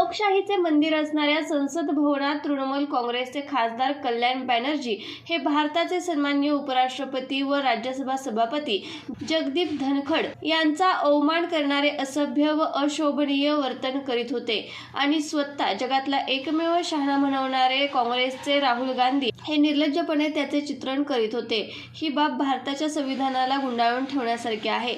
लोकशाहीचे मंदिर असणाऱ्या संसद भवनात तृणमूल काँग्रेसचे खासदार कल्याण बॅनर्जी हे भारताचे सन्माननीय उपराष्ट्रपती व राज्यसभा सभापती जगदीप धनखड यांचा अवमान करणारे असभ्य व अशोभनीय वर्तन करीत होते. आणि स्वतः जगातला एकमेव शहाणा म्हणवणारे काँग्रेसचे राहुल गांधी हे निर्लज्जपणे त्याचे चित्रण करीत होते. ही बाब भारताच्या संविधानाला गुंडाळून ठेवण्यासारखी आहे.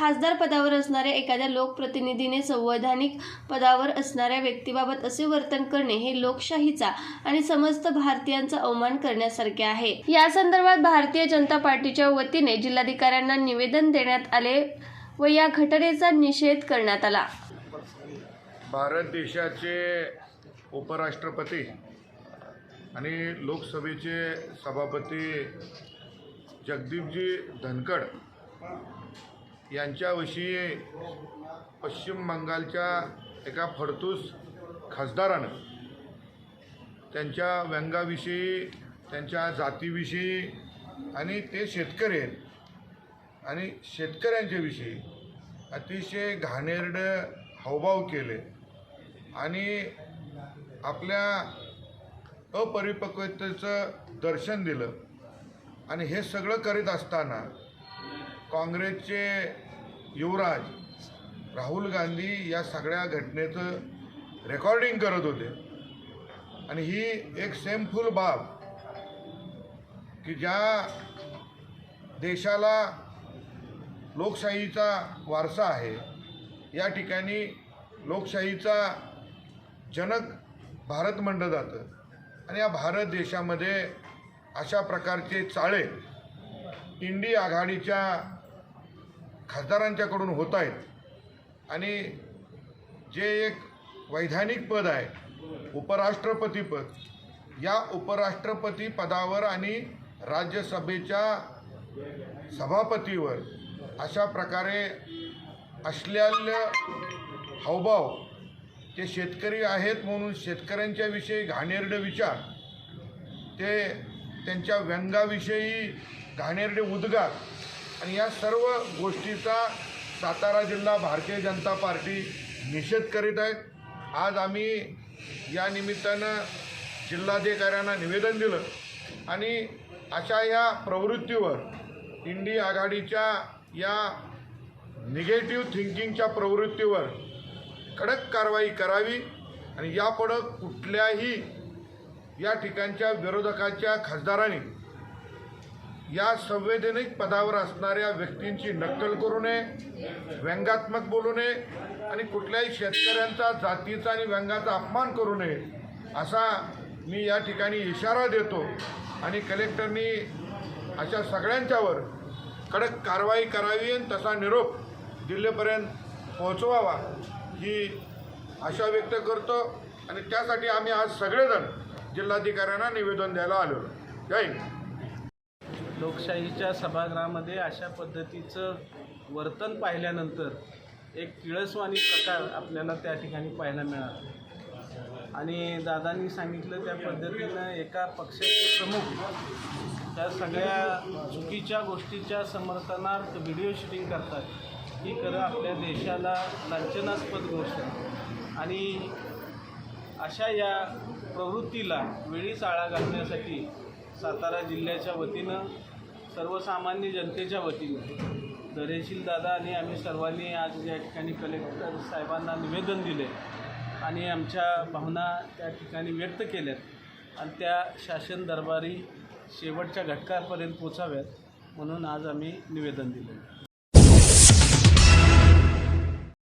खासदार पदावर असणाऱ्या एखाद्या लोकप्रतिनिधीने संवैधानिक पदावर असणाऱ्या व्यक्तीबाबत असे वर्तन करणे हे लोकशाहीचा आणि समस्त भारतीयांचा अवमान करण्यासारखे आहे. या संदर्भात भारतीय जनता पार्टीच्या वतीने जिल्हाधिकाऱ्यांना निवेदन देण्यात आले व या घटनेचा निषेध करण्यात आला. भारत देशाचे उपराष्ट्रपती आणि लोकसभेचे सभापती जगदीपजी धनखड यांच्याविषयी पश्चिम बंगालच्या एका फडतूस खासदारानं त्यांच्या व्यंगाविषयी त्यांच्या जातीविषयी आणि ते शेतकरी आहेत आणि शेतकऱ्यांच्याविषयी अतिशय घाणेरडं हावभाव केले आणि आपल्या अपरिपक्वतेचं दर्शन दिलं. आणि हे सगळं करीत असताना काँग्रेसचे युवराज राहुल गांधी या सगळ्या घटनेचं रेकॉर्डिंग करत होते. आणि ही एक सेमफुल बाब की ज्या देशाला लोकशाहीचा वारसा आहे या ठिकाणी लोकशाहीचा जनक भारत म्हणलं जातं. आणि या भारत देशामध्ये अशा प्रकारचे चाळे इंडी आघाडीच्या खासदारांच्याकडून होत आहेत. आणि जे एक वैधानिक पद आहे उपराष्ट्रपती पद या उपराष्ट्रपती पदावर आणि राज्यसभेच्या सभापतीवर अशा प्रकारे अश्लील हावभाव ते शेतकरी आहेत म्हणून शेतकऱ्यांच्याविषयी घाणेरडे विचार ते त्यांच्या व्यंगाविषयी घाणेरडे उद्गार आणि या सर्व गोष्टीचा सातारा जिल्हा भारतीय जनता पार्टी निषेध करीत आहेत आज आम्ही या निमित्तानं जिल्हाधिकाऱ्यांना निवेदन दिलं आणि अशा या प्रवृत्तीवर इंडी आघाडीच्या या निगेटिव्ह थिंकिंगच्या प्रवृत्तीवर कडक कारवाई करावी आणि यापुढं कुठल्याही या ठिकाणच्या विरोधकाच्या खासदारांनी या संवेदनिक पदावर असणाऱ्या व्यक्तींची नक्कल करू नये व्यंगात्मक बोलू नये आणि कुठल्याही शेतकऱ्यांचा जातीचा आणि व्यंगाचा अपमान करू नये असा मी या ठिकाणी इशारा देतो. आणि कलेक्टरनी अशा सगळ्यांच्यावर कडक कारवाई करावी आणि तसा निरोप दिल्लीपर्यंत पोहोचवावा ही आशा व्यक्त करतो. आणि त्यासाठी आम्ही आज सगळेजण जिल्हाधिकाऱ्यांना निवेदन द्यायला आलो जय हिंद. लोकशाहीच्या सभागृहामध्ये अशा पद्धतीचं वर्तन पाहिल्यानंतर एक किळसवाणी प्रकार आपल्याला त्या ठिकाणी पाहायला मिळाला. आणि दादांनी सांगितलं त्या पद्धतीनं एका पक्षाचे प्रमुख त्या सगळ्या चुकीच्या गोष्टीच्या समर्थनार्थ व्हिडिओ शूटिंग करतात. ही खरं आपल्या देशाला लांछनास्पद गोष्ट आहे. आणि अशा या प्रवृत्तीला वेळीच आळा घालण्यासाठी सातारा जिल्ह्याच्या वतीनं सर्वसामान्य जनतेच्या वतीनं दरेशील दादा आणि आम्ही सर्वांनी आज या ठिकाणी कलेक्टर साहेबांना निवेदन दिले आणि आमच्या भावना त्या ठिकाणी व्यक्त केल्यात आणि त्या शासन दरबारी शेवटच्या घटकापर्यंत पोचाव्यात म्हणून आज आम्ही निवेदन दिलं